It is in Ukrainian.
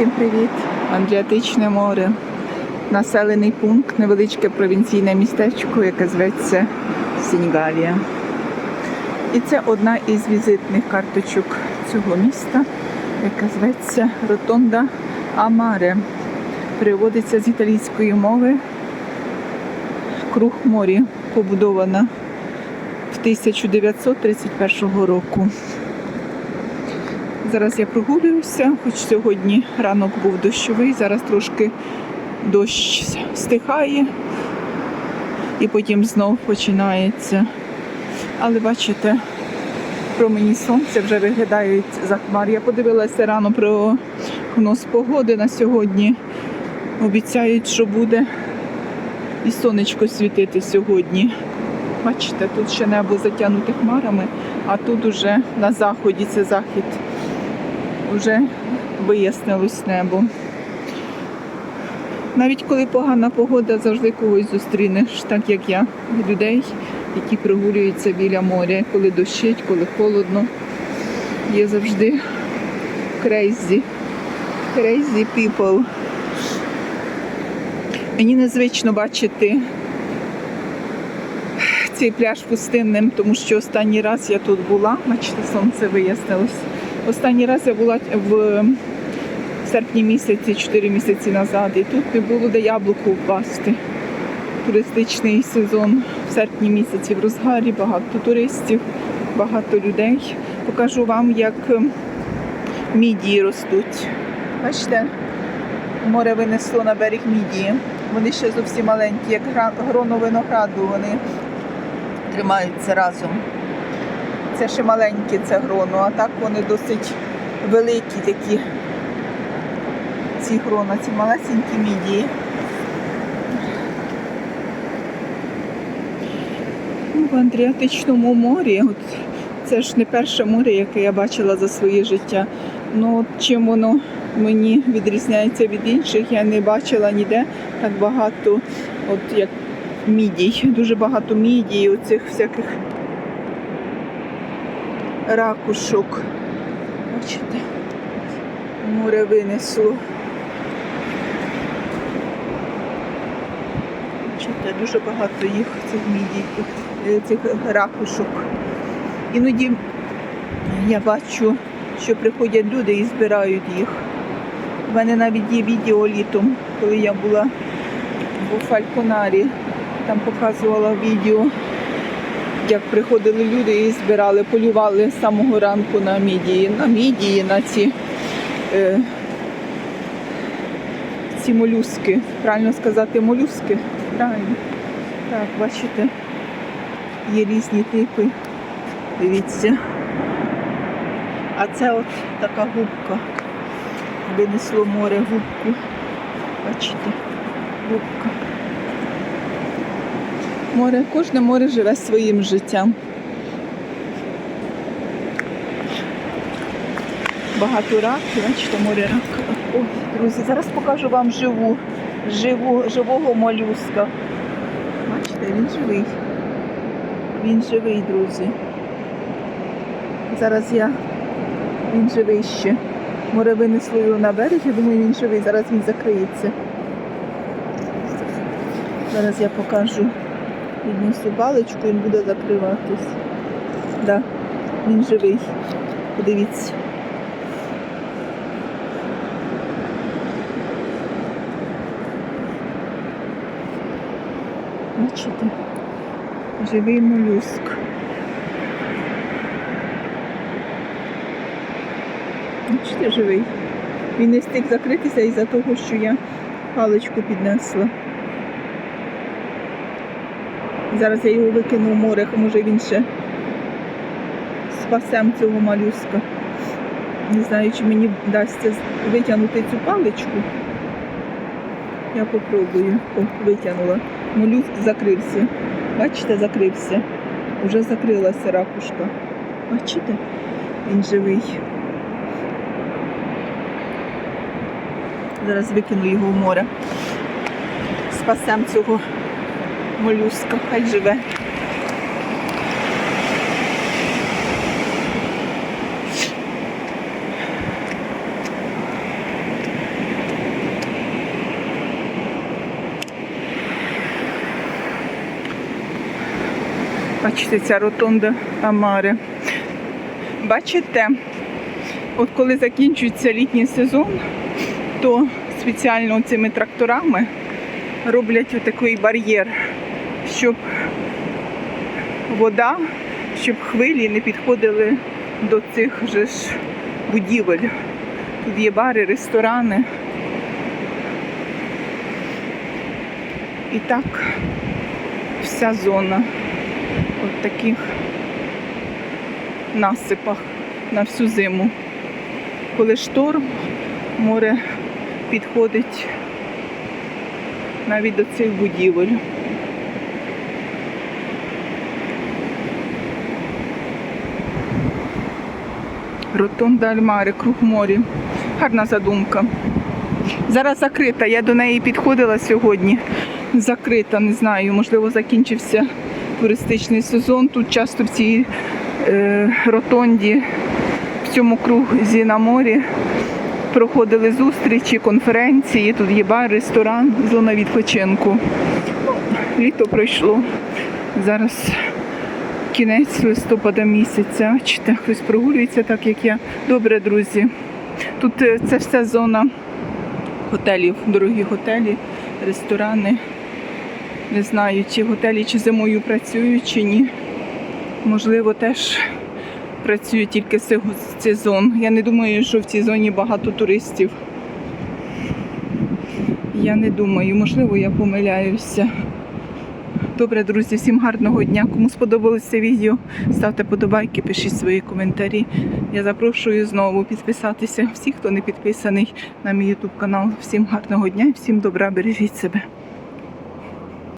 Всім привіт! Адріатичне море. Населений пункт, невеличке провінційне містечко, яке зветься Сіньгалія. І це одна із візитних карточок цього міста, яка зветься Ротонда Амаре. Переводиться з італійської мови Круг морі, побудована в 1931 року. Зараз я прогулююся, хоч сьогодні ранок був дощовий, зараз трошки дощ стихає і потім знов починається. Але бачите, промені сонця вже виглядають за хмар. Я подивилася рано про прогноз погоди на сьогодні. Обіцяють, що буде і сонечко світити сьогодні. Бачите, тут ще небо затягнуте хмарами, а тут уже на заході це захід. Вже вияснилось небо. Навіть коли погана погода, завжди когось зустрінеш, так як я, людей, які прогулюються біля моря, коли дощить, коли холодно. Є завжди crazy, crazy people. Мені незвично бачити цей пляж пустинним, тому що останній раз я тут була, бачите, сонце вияснилось. Останній раз я була в серпні місяці, 4 місяці назад, і тут не було де яблуку впасти. Туристичний сезон в серпні місяці в розгарі, багато туристів, багато людей. Покажу вам, як мідії ростуть. Бачите, море винесло на берег мідії. Вони ще зовсім маленькі, як гроно винограду, вони тримаються разом. Це ще маленькі це гроно, а так вони досить великі такі ці грона, ці малесенькі мідії. Ну, В Андріатичному морі, от це ж не перше море, яке я бачила за своє життя. Ну, чим воно мені відрізняється від інших, я не бачила ніде так багато, от як мідій. Дуже багато мідій, оцих всяких ракушок. Бачите, море винесло. Бачите, дуже багато їх, цих мідій, е, цих ракушок. Іноді я бачу, що приходять люди і збирають їх. У мене навіть є відео літом, коли я була у Фальконарі. Там показувала відео, як приходили люди і збирали, полювали з самого ранку на мідії, на мідії, на ці, е, ці молюски. Правильно сказати, молюски? Правильно. Так, бачите, є різні типи. Дивіться. А це от така губка. Винесло море губку. Бачите, губка. Море, кожне море живе своїм життям. Багато раків, бачите, море рак. Ой, друзі, зараз покажу вам живу, живу, живого молюска. Бачите, він живий. Він живий, друзі. Зараз я, він живий ще. Море винесло його на берег, я думаю, він живий, зараз він закриється. Зараз я покажу. Піднесу паличку, він буде закриватись. Да, він живий. Подивіться. Бачите? Живий молюск. Бачите, живий. Він не встиг закритися із-за того, що я паличку піднесла. Зараз я його викину в море, може він ще спасем цього малюска. Не знаю, чи мені вдасться витягнути цю паличку. Я попробую. О, витягнула. Молюск закрився. Бачите, закрився. Уже закрилася ракушка. Бачите? Він живий. Зараз викину його в море. Спасем цього молюска, хай живе. Бачите, ця ротонда Амари. Бачите, от коли закінчується літній сезон, то спеціально цими тракторами роблять отакий бар'єр щоб вода, щоб хвилі не підходили до цих же ж будівель. Тут є бари, ресторани. І так вся зона от таких насипах на всю зиму. Коли шторм, море підходить навіть до цих будівель. Ротонда Альмари, круг морі. Гарна задумка. Зараз закрита. Я до неї підходила сьогодні. Закрита, не знаю, можливо, закінчився туристичний сезон. Тут часто в цій е, ротонді, в цьому крузі на морі проходили зустрічі, конференції. Тут є бар, ресторан, зона відпочинку. Ну, літо пройшло. Зараз кінець листопада місяця. Бачите, хтось прогулюється так, як я. Добре, друзі. Тут е, це все зона готелів, дорогі готелі, ресторани. Не знаю, чи готелі чи зимою працюють, чи ні. Можливо, теж працює тільки се- сезон. Я не думаю, що в цій зоні багато туристів. Я не думаю, можливо, я помиляюся. Добре, друзі, всім гарного дня. Кому сподобалося це відео, ставте подобайки, пишіть свої коментарі. Я запрошую знову підписатися всіх, хто не підписаний на мій YouTube канал. Всім гарного дня і всім добра, бережіть себе.